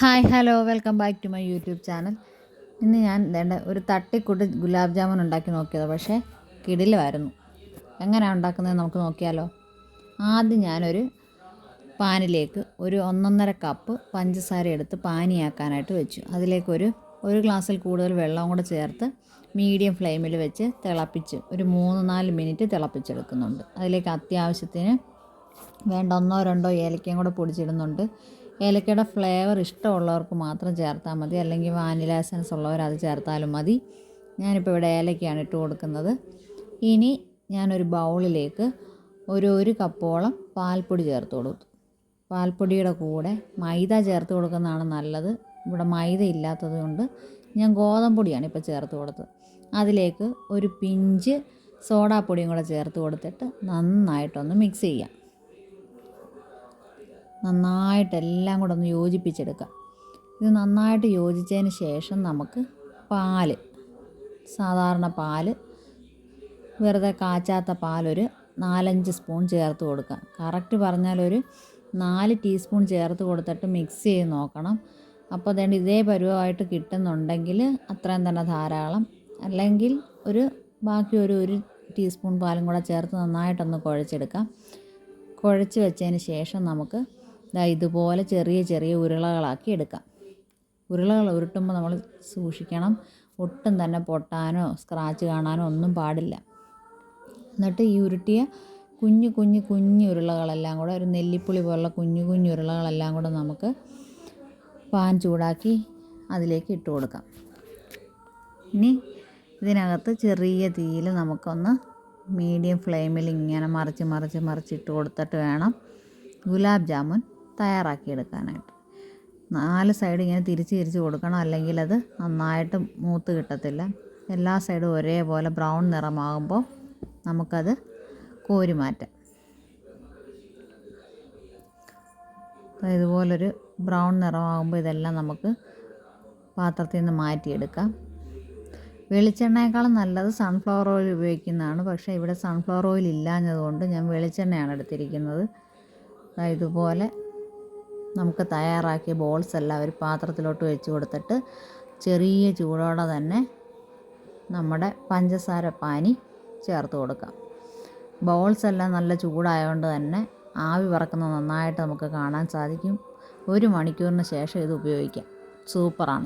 Hi hello welcome back to my YouTube channel. ഇന്ന് ഞാൻ വേണ്ട ഒരു തട്ടിക്കൂട്ട് ഗുലാബ് ജാമുൻ ഉണ്ടാക്കി നോക്കിയത് പക്ഷേ കിടിലുമായിരുന്നു. എങ്ങനെയാണ് ഉണ്ടാക്കുന്നത് നമുക്ക് നോക്കിയാലോ? ആദ്യം ഞാനൊരു പാനിലേക്ക് ഒരു ഒന്നൊന്നര കപ്പ് പഞ്ചസാര എടുത്ത് പാനിയാക്കാനായിട്ട് വെച്ചു. അതിലേക്ക് ഒരു ഒരു ഗ്ലാസ്സിൽ കൂടുതൽ വെള്ളം കൂടെ ചേർത്ത് മീഡിയം ഫ്ലെയിമിൽ വെച്ച് തിളപ്പിച്ച് ഒരു മൂന്ന് നാല് മിനിറ്റ് തിളപ്പിച്ചെടുക്കുന്നുണ്ട്. അതിലേക്ക് അത്യാവശ്യത്തിന് വേണ്ട ഒന്നോ രണ്ടോ ഏലക്കയും കൂടെ പൊടിച്ചിടുന്നുണ്ട്. ഏലക്കയുടെ ഫ്ലേവർ ഇഷ്ടമുള്ളവർക്ക് മാത്രം ചേർത്താൽ മതി. അല്ലെങ്കിൽ വാനില എസൻസ് ഉള്ളവർ അത് ചേർത്താലും മതി. ഞാനിപ്പോൾ ഇവിടെ ഏലക്കയാണ് ഇട്ട് കൊടുക്കുന്നത്. ഇനി ഞാനൊരു ബൗളിലേക്ക് ഒരു ഒരു കപ്പോളം പാൽപ്പൊടി ചേർത്ത് കൊടുത്തു. പാൽപ്പൊടിയുടെ കൂടെ മൈദ ചേർത്ത് കൊടുക്കുന്നതാണ് നല്ലത്. ഇവിടെ മൈദ ഇല്ലാത്തത് കൊണ്ട് ഞാൻ ഗോതമ്പൊടിയാണ് ഇപ്പോൾ ചേർത്ത് കൊടുത്തത്. അതിലേക്ക് ഒരു പിഞ്ച് സോഡാപ്പൊടിയും കൂടെ ചേർത്ത് കൊടുത്തിട്ട് നന്നായിട്ടൊന്ന് മിക്സ് ചെയ്യാം. നന്നായിട്ട് എല്ലാം കൂടെ ഒന്ന് യോജിപ്പിച്ചെടുക്കാം. ഇത് നന്നായിട്ട് യോജിച്ചതിന് ശേഷം നമുക്ക് പാൽ സാധാരണ പാൽ വെറുതെ കാച്ചാത്ത പാലൊരു നാലഞ്ച് സ്പൂൺ ചേർത്ത് കൊടുക്കുക കറക്റ്റ് പറഞ്ഞാലൊരു നാല് ടീസ്പൂൺ ചേർത്ത് കൊടുത്തിട്ട് മിക്സ് ചെയ്ത് നോക്കണം. അപ്പോൾ അതുകൊണ്ട് ഇതേ പരുവമായിട്ട് കിട്ടുന്നുണ്ടെങ്കിൽ അത്രയും തന്നെ ധാരാളം. അല്ലെങ്കിൽ ഒരു ബാക്കി ഒരു ഒരു ടീസ്പൂൺ പാലും കൂടെ ചേർത്ത് നന്നായിട്ടൊന്ന് കുഴച്ചെടുക്കാം. കുഴച്ച് വെച്ചതിന് ശേഷം നമുക്ക് ദാ ഇതുപോലെ ചെറിയ ചെറിയ ഉരുളകളാക്കി എടുക്കാം. ഉരുളകൾ ഉരുട്ടുമ്പോൾ നമ്മൾ സൂക്ഷിക്കണം. ഒട്ടും തന്നെ പൊട്ടാനോ സ്ക്രാച്ച് കാണാനോ ഒന്നും പാടില്ല. എന്നിട്ട് ഈ ഉരുട്ടിയ കുഞ്ഞു കുഞ്ഞു കുഞ്ഞു ഉരുളകളെല്ലാം കൂടെ ഒരു നെല്ലിപ്പുളി പോലുള്ള കുഞ്ഞു കുഞ്ഞു ഉരുളകളെല്ലാം കൂടെ നമുക്ക് പാൻ ചൂടാക്കി അതിലേക്ക് ഇട്ട് കൊടുക്കാം. ഇനി ഇതിനകത്ത് ചെറിയ തീയിൽ നമുക്കൊന്ന് മീഡിയം ഫ്ലെയിമിൽ ഇങ്ങനെ മറിച്ച് മറിച്ച് മറിച്ച് ഇട്ട് കൊടുത്തിട്ട് വേണം. ഗുലാബ് ജാമുൻ തയ്യാറാക്കിയെടുക്കാനായിട്ട്. നാല് സൈഡ് ഇങ്ങനെ തിരിച്ച് തിരിച്ച് കൊടുക്കണം. അല്ലെങ്കിൽ അത് നന്നായിട്ട് മൂത്ത് കിട്ടത്തില്ല. എല്ലാ സൈഡും ഒരേപോലെ ബ്രൗൺ നിറമാകുമ്പോൾ നമുക്കത് കോരി മാറ്റാം. ഇതുപോലൊരു ബ്രൗൺ നിറമാകുമ്പോൾ ഇതെല്ലാം നമുക്ക് പാത്രത്തിൽ നിന്ന് മാറ്റിയെടുക്കാം. വെളിച്ചെണ്ണയേക്കാളും നല്ലത് സൺഫ്ലവർ ഓയിൽ ഉപയോഗിക്കുന്നതാണ്. പക്ഷേ ഇവിടെ സൺഫ്ലവർ ഓയിൽ ഇല്ലാഞ്ഞതുകൊണ്ട് ഞാൻ വെളിച്ചെണ്ണയാണ് എടുത്തിരിക്കുന്നത്. ഇതുപോലെ നമുക്ക് തയ്യാറാക്കിയ ബോൾസ് എല്ലാം ഒരു പാത്രത്തിലോട്ട് വെച്ച് കൊടുത്തിട്ട് ചെറിയ ചൂടോടെ തന്നെ നമ്മുടെ പഞ്ചസാര പാനി ചേർത്ത് കൊടുക്കാം. ബോൾസ് എല്ലാം നല്ല ചൂടായതുകൊണ്ട് തന്നെ ആവി പറക്കുന്നത് നന്നായിട്ട് നമുക്ക് കാണാൻ സാധിക്കും. ഒരു മണിക്കൂറിന് ശേഷം ഇത് ഉപയോഗിക്കാം. സൂപ്പറാണ്.